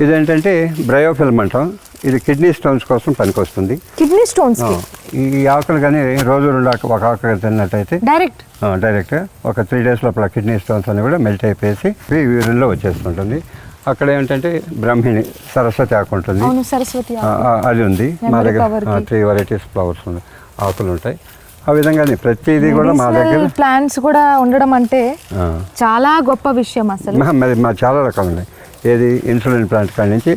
ఇదేంటంటే బ్రయోఫిల్మ్ అంటాం. ఇది కిడ్నీ స్టోన్స్ కోసం పనికొస్తుంది. కిడ్నీ స్టోన్స్ ఈ ఆకులు కానీ రోజు రెండు ఆకు ఒక ఆకు తిన్నట్టయితే డైరెక్ట్? డైరెక్ట్ ఒక త్రీ డేస్ లోపల కిడ్నీ స్టోన్స్ అని కూడా మెల్ట్ అయిపోయేసి యూరిన్లో వచ్చేస్తుంటుంది. అక్కడ ఏంటంటే బ్రహ్మిణి సరస్వతి ఆకు ఉంటుంది. అది ఉంది. మా దగ్గర. త్రీ వెరైటీస్ ఫ్లవర్స్ ఉన్నాయి ఆకులు ఉంటాయి. ఆ విధంగానే ప్రతిదీ కూడా మా దగ్గర ప్లాంట్స్ కూడా ఉండడం అంటే చాలా గొప్ప విషయం అసలు. మా- మరి మా చాలా రకాలు ఉన్నాయి. ఏది? ఇన్సులిన్ ప్లాంట్ కాడి నుంచి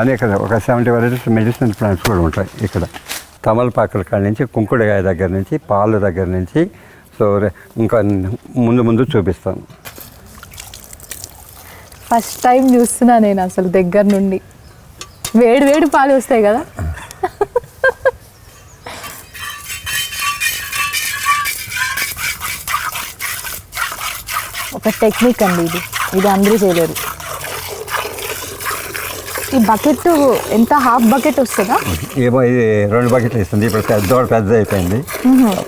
అనేక ఒక సెవెంటీ వెరైటీస్ మెడిసిన్ ప్లాంట్స్ కూడా ఉంటాయి ఇక్కడ. తమలపాకుల కాడి నుంచి కుంకుడుగాయ దగ్గర నుంచి పాలు దగ్గర నుంచి. సో ఇంకా ముందు ముందు చూపిస్తాను. ఫస్ట్ టైం చూస్తున్నా నేను అసలు దగ్గర నుండి. వేడి వేడి పాలు వస్తాయి కదా. ఒక టెక్నిక్ అండి ఇది. ఇది అందరూ చేయలేరు. ఈ బకెట్ ఎంత హాఫ్ బకెట్ వస్తుందా? ఏమో ఇది రెండు బకెట్లు ఇస్తుంది. ఇప్పుడు పెద్దోడ పెద్ద అయిపోయింది.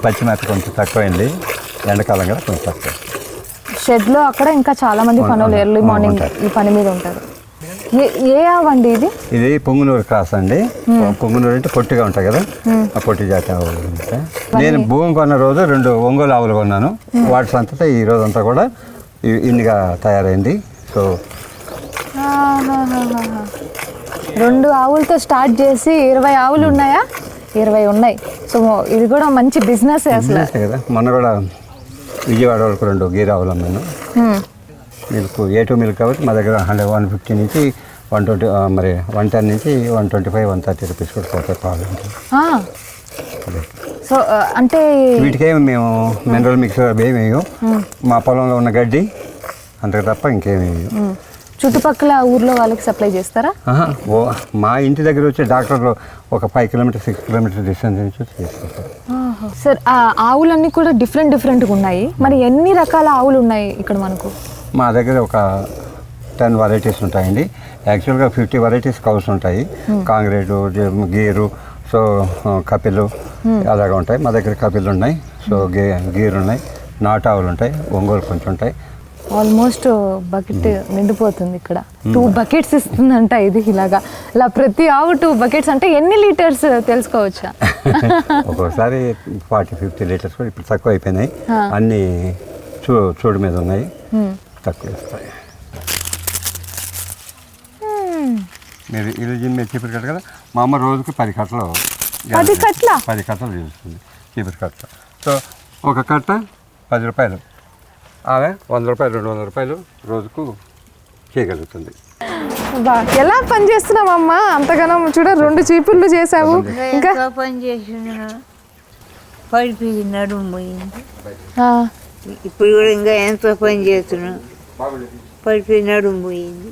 పచ్చిమేత కొంచెం తక్కువైంది. ఎండాకాలం కూడా కొంచెం తక్కువ. షెడ్లో అక్కడ ఇంకా చాలా మంది అవును, పనులు. Early morning. ఈ పని మీద ఉంటారు. ఏ ఆవండి ఇది? ఇది పొంగునూరు క్రాస్ అండి. పొంగునూరు అంటే పొట్టిగా ఉంటాయి కదా. ఆ పొట్టి జాతి ఆవులు నేను భూమి కొన్న రోజు రెండు ఒంగోలు ఆవులు కొన్నాను. వాటి సంతత ఈ రోజు అంతా కూడా ఇన్నిగా తయారైంది. సో. రెండు ఆవులతో స్టార్ట్ చేసి ఇరవై ఆవులు ఉన్నాయా? ఇరవై ఉన్నాయి. సో ఇది కూడా మంచి బిజినెస్ అసలు. కదా? మొన్న కూడా విజయవాడ వరకు రెండు గీర ఆవులు అమ్మాను. హ్మ్. మిల్క్ ఏ టూ మిల్క్ కాబట్టి మా దగ్గర హండ్రెడ్ వన్ ఫిఫ్టీ నుంచి వన్ ట్వంటీ మరి వన్ టెన్ నుంచి one twenty five one thirty rupees కూడా పోతాయి పాలు. సో అంటే వీటికేమి మేము మినరల్ మిక్స్ అవి ఏమి వేయం మా పొలంలో ఉన్న గడ్డి అంతకు తప్ప ఇంకేమి. చుట్టుపక్కల ఊర్లో వాళ్ళకి సప్లై చేస్తారా? మా ఇంటి దగ్గర వచ్చే డాక్టర్లు ఒక five kilometre six kilometre distance నుంచి తీసుకుంటారు సార్ ఆ ఆవులన్నీ కూడా డిఫరెంట్ డిఫరెంట్గా ఉన్నాయి. మరి ఎన్ని రకాల ఆవులు ఉన్నాయి ఇక్కడ మనకు? మా దగ్గర ఒక టెన్ వెరైటీస్ ఉంటాయండి. యాక్చువల్గా ఫిఫ్టీ వెరైటీస్ కౌస్ ఉంటాయి. కాంగ్రేటు జ- గీరు సో కపిలు అలాగా ఉంటాయి. మా దగ్గర కపిలు ఉన్నాయి. సో గే గీరు ఉన్నాయి. నాటావులు ఉంటాయి. ఒంగోలు కొంచెం ఉంటాయి. ఆల్మోస్ట్ బకెట్ నిండిపోతుంది ఇక్కడ. టూ బకెట్స్ ఇస్తుందంట ఇది ఇలాగా. ఇలా ప్రతి ఆవు టూ బకెట్స్ అంటే ఎన్ని లీటర్స్ తెలుసుకోవచ్చా? ఒక్కోసారి ఫార్టీ ఫిఫ్టీ లీటర్స్ కూడా ఇప్పుడు తక్కువ అయిపోయినాయి. అన్నీ చూ చూడు మీద ఉన్నాయి. తక్కువ ఇస్తాయి మీరు జిమ్ మీద చీపురు కట్ట కదా? మా అమ్మ రోజుకి పది కట్టలు పది కట్టలా? పది కట్టలు చేస్తుంది. చీపురు కట్ట. సో ఒక కట్ట పది రూపాయలు. ఆమె వంద రూపాయలు రెండు వందల రూపాయలు రోజుకు చేయగలుగుతుంది. బా, ఎలా పని చేస్తున్నావమ్మా? అంతగానం చూడ రెండు చీపుర్లు చేసావు ఇంకా? పని చేసిన పడిపోయి నడుము పోయింది. ఇప్పుడు కూడా ఇంకా ఎంతో పని చేస్తున్నా? పడిపోయి నడుము పోయింది.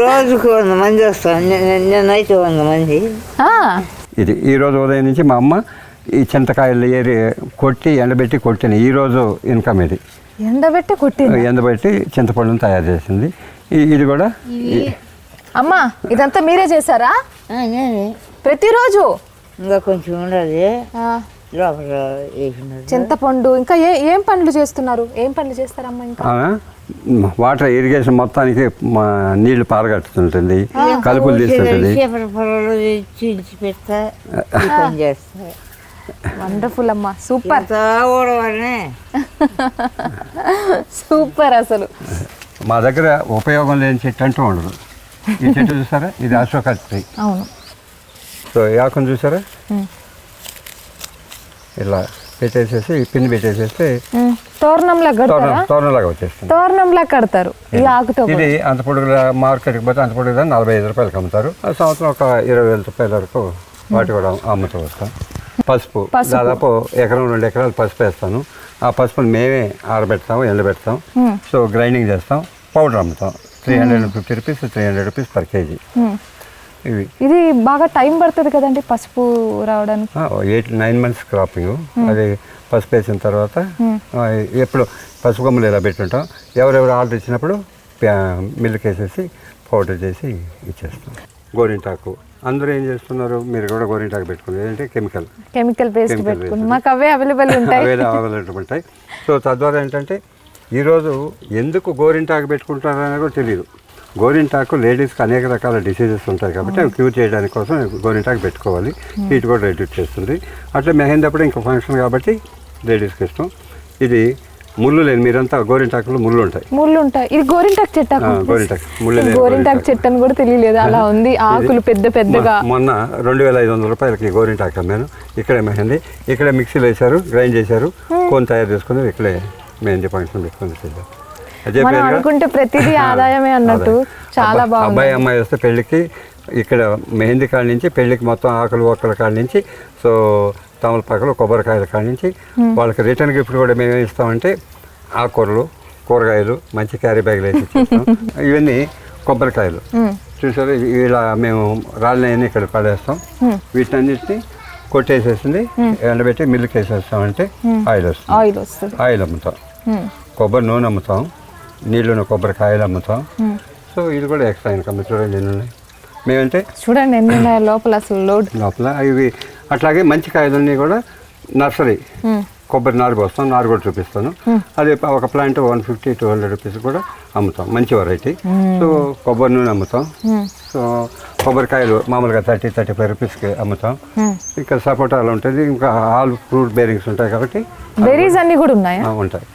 రోజుకు వంద మంది వస్తాం నిన్నైతే వంద మంది. ఇది ఈ రోజు ఉదయం నుంచి మా అమ్మ ఈ చింతకాయలు ఏరి కొట్టి ఎండబెట్టి కొట్టిన ఈ రోజు ఇన్కమ్ ఇది. ఎండబెట్టి కొట్టింది? ఎండబెట్టి చింతపండును తయారు చేసింది. ఈ- ఇది కూడా అమ్మా ఇదంతా మీరే చేశారా? ఆ, నేనే. ప్రతిరోజు? ఇంకా కొంచెం ఉండదు ఆ, లోపల వేసినారు చింతపండు ఇంకా ఏ ఏం పనులు చేస్తున్నారు? ఏం పనులు చేస్తారమ్మా ఇంకా? ఆమె వాటర్ ఇరిగేషన్ మొత్తానికి మా నీళ్ళు పారగట్టుతుంటుంది కలుపులు తీస్తుంటుంది. చేపల పొలాలు చీల్చి పెడతా ఈ పని చేస్తా. వండర్ఫుల్ అమ్మా సూపర్. సూపర్ అసలు. మా దగ్గర ఉపయోగం లేని చెట్టు అంటూ ఉండదు. ఈ చెట్టు చూసారా? ఇది అశోక ట్రీ అవును. సో ఈ ఆకును చూసారా. ఇలా పెట్టేసేసి ఈ పిన్ పెట్టేసేస్తే తోరణంలా కడతారా? తోరణం తోరణలాగా వచ్చేస్తుంది. తోరణంలా కడతారు ఈ ఆకుతో ఇది అంత పొడుగుల మార్కెట్కి పోతే అంత పొడుగుదా నలభై ఐదు రూపాయలకి అమ్ముతారు. ఆ సంవత్సరం ఒక ఇరవై వేల రూపాయల వరకు వాటి కూడా అమ్ముతూ వస్తాం. పసుపు. దాదాపు ఎకరం రెండు ఎకరాలు పసుపు వేస్తాను. ఆ పసుపుని మేమే ఆరబెడతాం ఎండబెడతాం సో గ్రైండింగ్ చేస్తాం పౌడర్ అమ్ముతాం. Three hundred and fifty rupees three hundred rupees per kg. ఇవి. ఇది బాగా టైం పడుతుంది కదండి పసుపు రావడానికి? Eight nine months cropping. అది పసుపు వేసిన తర్వాత ఎప్పుడు పసుపు కొమ్మలు ఇలా పెట్టుంటాం? ఎవరెవరు ఆర్డర్ ఇచ్చినప్పుడు మిల్క్ వేసేసి పౌడర్ చేసి ఇచ్చేస్తాం. గోరింటాకు. అందరూ ఏం చేస్తున్నారు? మీరు కూడా గోరింటాకు పెట్టుకున్నారు ఏంటంటే కెమికల్. Chemical paste based. మాకు అవే అవైలబుల్ ఉంటాయి. అవే అవైలబుల్ ఉంటాయి. సో తద్వారా ఏంటంటే ఈరోజు ఎందుకు గోరింటాకు పెట్టుకుంటారో అనేది కూడా తెలియదు. గోరింటాకు లేడీస్కి అనేక రకాల డిసీజెస్ ఉంటాయి కాబట్టి అవి క్యూర్ చేయడానికి కోసం గోరింటాకు పెట్టుకోవాలి. హీట్ కూడా రెడ్యూస్ చేస్తుంది. అట్లా మెహందీ అప్పుడు ఇంకో ఫంక్షన్ కాబట్టి లేడీస్కి ఇష్టం. ఇది ముళ్ళు లేని మీరంతా గోరింటాకులో ముళ్ళు ఉంటాయి ముళ్ళు ఉంటాయి ఇది గోరింటాక్ చెట్టు గోరింటాకు. ముళ్ళు గోరింటాక్. చెట్టు అని కూడా తెలియలేదు. అలా ఉంది. ఆకులు పెద్ద పెద్దగా. మొన్న రెండు వేల ఐదు వందల రూపాయలకి గోరింటాకు అమ్మాను. ఇక్కడే మెహందీ. ఇక్కడే మిక్సీలో వేశారు గ్రైండ్ చేశారు. కోన్ తయారు చేసుకుని ఇక్కడే మెహందీ ఫంక్షన్ పెట్టుకుని చేద్దాం అనుకుంటే ప్రతిదీ ఆదాయమే అన్నట్టు. చాలా బాగుంది. అబ్బాయి అమ్మాయి వస్తే పెళ్ళికి ఇక్కడ మెహందీ కాడ నుంచి పెళ్ళికి మొత్తం ఆకులు ఒక్కల కాడ నుంచి. సో తమలపాకులు కొబ్బరికాయల కాడ నుంచి వాళ్ళకి రిటర్న్ గిఫ్ట్ కూడా మేము ఇస్తామంటే ఆకుకూరలు కూరగాయలు మంచి క్యారీ బ్యాగులు వేసి ఇచ్చేస్తాం. ఇవన్నీ కొబ్బరికాయలు. చూసారు? ఇలా మేము రాళ్ళని ఇక్కడ పడేస్తాం. వీటన్నిటిని కొట్టేసేసింది ఎండబెట్టి మిల్లుకి వేసేస్తామంటే ఆయిల్ వస్తుంది. ఆయిల్ వస్తుంది. ఆయిల్ అమ్ముతాం. కొబ్బరి నూనె అమ్ముతాం నీళ్ళున్న కొబ్బరికాయలు అమ్ముతాం. సో ఇది కూడా ఎక్స్ట్రా ఇన్కమ్. చూడండి ఎన్ని ఉన్నాయి. మేమంటే చూడండి ఎన్ని ఉన్నాయో లోపల అసలు లోడ్. లోపల ఇవి అట్లాగే మంచి కాయలన్నీ కూడా నర్సరీ. కొబ్బరి నారు పోస్తాం నారు కూడా చూపిస్తాను. అది ఒక plant one fifty two hundred rupees కూడా అమ్ముతాం. మంచి వెరైటీ సో కొబ్బరి నూనె అమ్ముతాం. సో కొబ్బరికాయలు మామూలుగా థర్టీ థర్టీ ఫైవ్ రూపీస్కి అమ్ముతాం. ఇంకా సపోటాలు ఉంటుంది. ఇంకా ఆల్ ఫ్రూట్ బేరింగ్స్ ఉంటాయి కాబట్టి బెర్రీస్ అన్ని కూడా ఉన్నాయా? ఉంటాయి.